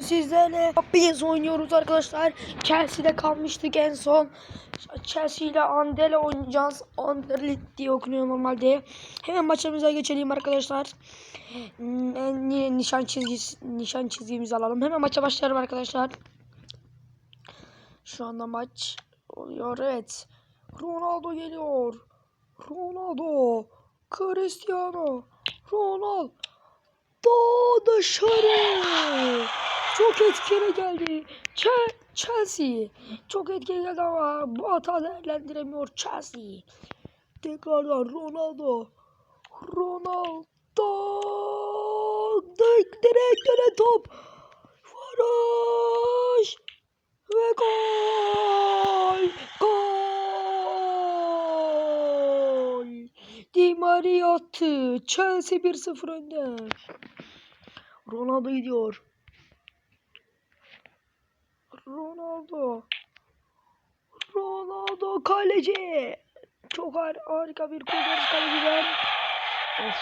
Sizlerle biz oynuyoruz arkadaşlar. Chelsea'de kalmıştık en son. Chelsea ile Anderle oynayacağız. Anderlecht diye okunuyor normalde. Hemen maçımıza geçelim arkadaşlar. Hmm, nişan çizgisi, nişan çizgimizi alalım. Hemen maça başlayalım arkadaşlar. Şu anda maç oluyor. Evet. Ronaldo geliyor. Ronaldo. Cristiano. Ronaldo. dışarı. Çok etkili geldi. Ch- Chelsea. Çok etkili geldi ama bu hata değerlendiremiyor Chelsea. Tekrardan Ronaldo. Ronaldo. Direkt dönen top. Varoş. Ve gol. Gol. Di Maria attı. Chelsea 1-0 önde. Ronaldo gidiyor. Ronaldo. Ronaldo kaleci. Çok har harika bir kurtarış kaleciden. Of,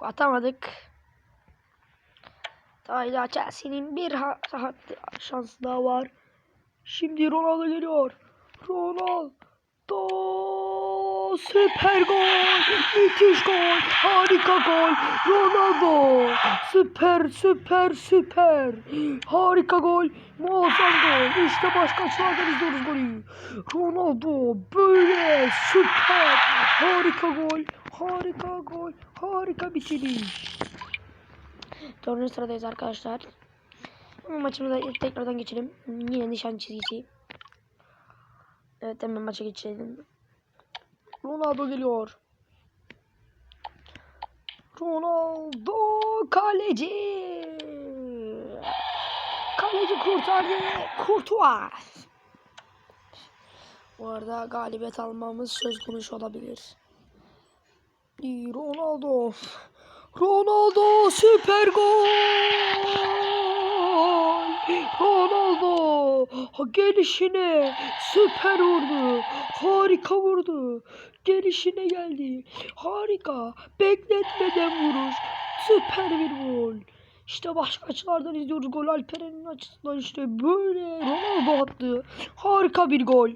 atamadık. Hala Chelsea'nin bir ha ha- şansı daha var. Şimdi Ronaldo geliyor. Ronaldo süper gol. Müthiş gol. Harika gol. Ronaldo süper süper süper. Harika gol. Muazzam gol. İşte başka açılardan izliyoruz golü. Ronaldo böyle süper. Harika gol. Harika gol. Harika bitiriş. Dördüncü sıradayız arkadaşlar. Maçımıza tekrardan geçelim. Yine nişan çizgisi. Evet hemen maça geçelim. Ronaldo geliyor. Ronaldo kaleci. Kaleci kurtardı. Kurtuğa. Bu arada galibiyet almamız söz konusu olabilir. Ronaldo. Ronaldo süper gol. Ronaldo gelişine süper vurdu. Harika vurdu. Gelişine geldi. Harika. Bekletmeden vuruş. Süper bir gol. İşte başka açılardan izliyoruz gol. Alperen'in açısından işte böyle Ronaldo attı. Harika bir gol.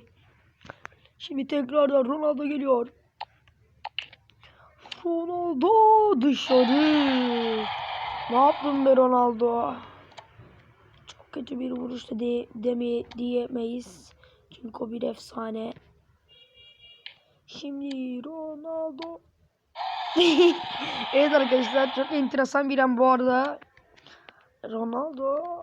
Şimdi tekrardan Ronaldo geliyor. Ronaldo dışarı. Ne yaptın be Ronaldo? Kötü bir vuruş da de, deme, diyemeyiz. Çünkü o bir efsane. Şimdi Ronaldo. evet arkadaşlar çok enteresan bir an bu arada. Ronaldo.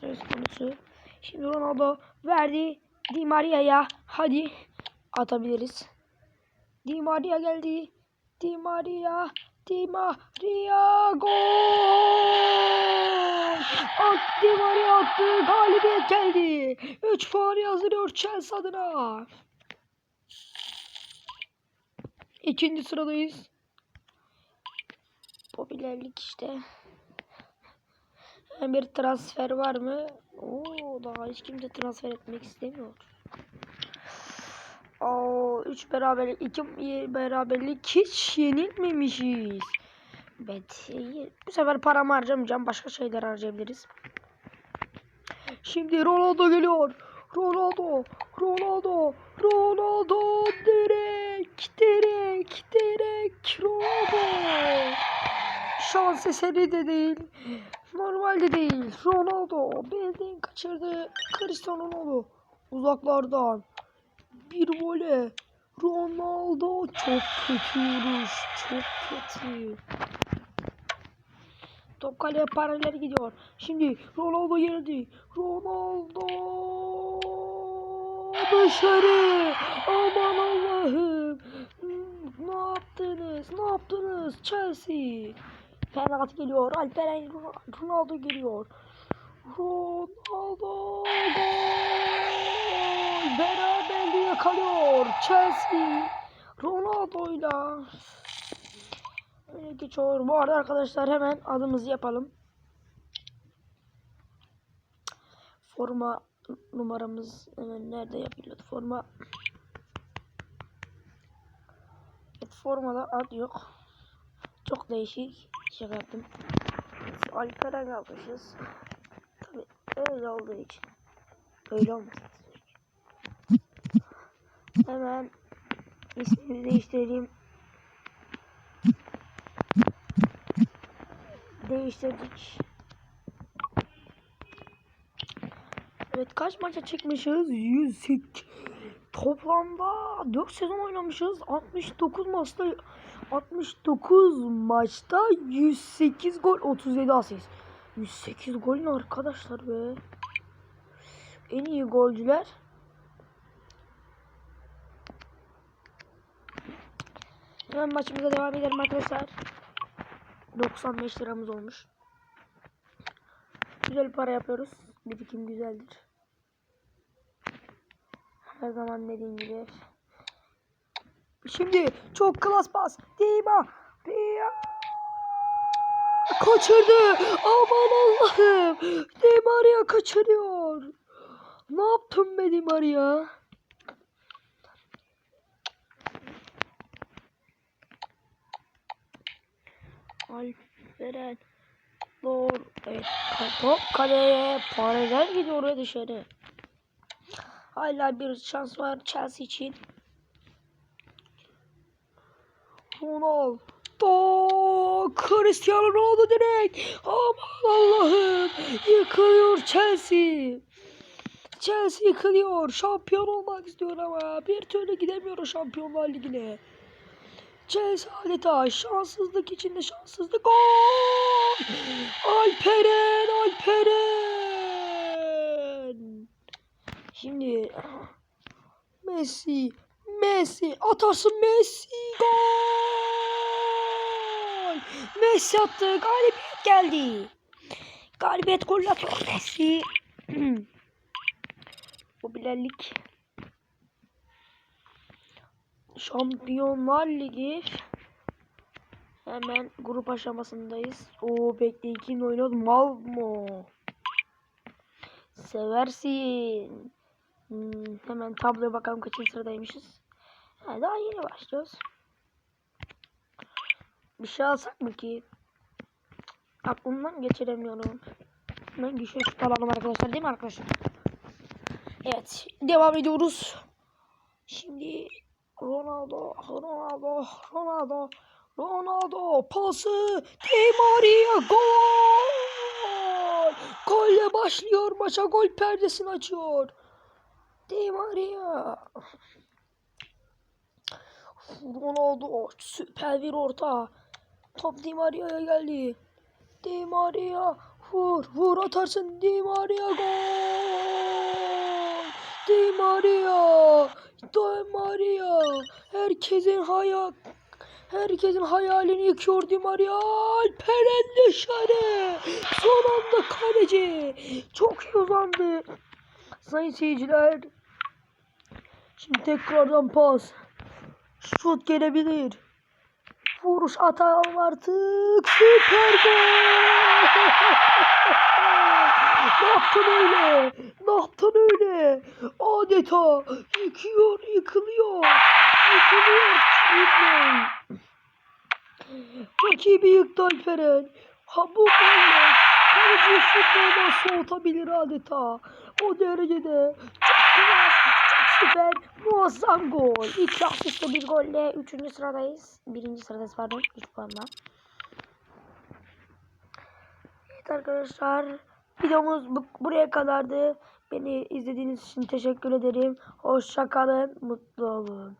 Söz konusu. Şimdi Ronaldo verdi. Di Maria'ya. Hadi atabiliriz. Di Maria geldi. Di Maria. Di Maria gol. At Di Maria attı. Galibiyet geldi. 3 puan yazdırıyor Chelsea adına. İkinci sıradayız. Popülerlik işte. Bir transfer var mı? Oo, daha hiç kimse transfer etmek istemiyor. Oo, 3 beraberlik, 2 beraberlik hiç yenilmemişiz. Evet, bu sefer paramı harcamayacağım. Başka şeyler harcayabiliriz. Şimdi Ronaldo geliyor. Ronaldo, Ronaldo, Ronaldo direkt, direkt, direkt Ronaldo. Şans eseri de değil. Normalde değil. Ronaldo bildiğin kaçırdı. Cristiano Ronaldo uzaklardan bir vole. Ronaldo çok kötü vuruş. Çok kötü. Top kaleye paralel gidiyor. Şimdi Ronaldo geldi. Ronaldo dışarı. Aman Allah'ım. Ne yaptınız? Ne yaptınız? Chelsea. Penaltı geliyor. Alperen Ronaldo geliyor. Ronaldo gol. Yakalıyor. Chelsea. Ronaldo'yla. Öyle geçiyor. Bu arada arkadaşlar hemen adımızı yapalım. Forma numaramız hemen nerede yapılıyor? Forma Evet, formada ad yok. Çok değişik. Şaka yaptım. Alperen yapmışız. Tabii öyle olduğu için. Öyle olmasın. Hemen ismini değiştireyim. Değiştirdik. Evet kaç maça çıkmışız? 108. Toplamda 4 sezon oynamışız. 69 maçta 69 maçta 108 gol 37 asist. 108 gol ne arkadaşlar be? En iyi golcüler. Hemen maçımıza devam edelim arkadaşlar. 95 liramız olmuş. Güzel para yapıyoruz. Birikim güzeldir. Her zaman dediğim gibi. Şimdi çok klas pas. Dima. Dima. Kaçırdı. Aman Allah'ım. Di Maria kaçırıyor. Ne yaptın be Di Alperen. Doğru. Evet. Top kaleye. Pareler gidiyor oraya dışarı. Hala bir şans var Chelsea için. Ronaldo. Cristiano Ronaldo direkt. Aman Allah'ım. Yıkılıyor Chelsea. Chelsea yıkılıyor. Şampiyon olmak istiyor ama bir türlü gidemiyor Şampiyonlar Ligi'ne. Adeta şanssızlık içinde şanssızlık. Gol! Alperen, Alperen. Şimdi Messi, Messi atarsın Messi gol! Messi attı, galibiyet geldi. Galibiyet gol atıyor Messi. Popülerlik. Şampiyonlar Ligi. Hemen grup aşamasındayız. Oo bekle kim oynuyor? Malmo. Seversin. Hmm, hemen tabloya bakalım kaçıncı sıradaymışız. Ha, daha yeni başlıyoruz. Bir şey alsak mı ki? Aklımdan geçiremiyorum. Ben güçlü şut alalım arkadaşlar değil mi arkadaşlar? Evet devam ediyoruz. Şimdi Ronaldo, Ronaldo, Ronaldo, Ronaldo pası Di Maria gol! Golle başlıyor maça gol perdesini açıyor. Di Maria. Ronaldo süper bir orta. Top Di Maria'ya geldi. Di Maria vur vur atarsın Di Maria gol. Di Maria. Di Maria. Herkesin hayal Herkesin hayalini yıkıyor Di Maria. Alperen dışarı. Son anda kaleci. Çok iyi uzandı. Sayın seyirciler. Şimdi tekrardan pas. Şut gelebilir. Vuruş atalım artık. Süper gol. ne yaptın öyle? Ne yaptın öyle? Adeta yıkıyor, yıkılıyor. Yıkılıyor. Yıkılıyor. Rakibi yıktı Alperen. Ha bu golle kaleci futboldan soğutabilir adeta. O derecede çok klas, çok süper, muazzam gol. İki asistle bir golle üçüncü sıradayız. Birinci sıradayız pardon. Üç puanla. Evet arkadaşlar. Videomuz bu, buraya kadardı. Beni izlediğiniz için teşekkür ederim. Hoşça kalın. Mutlu olun.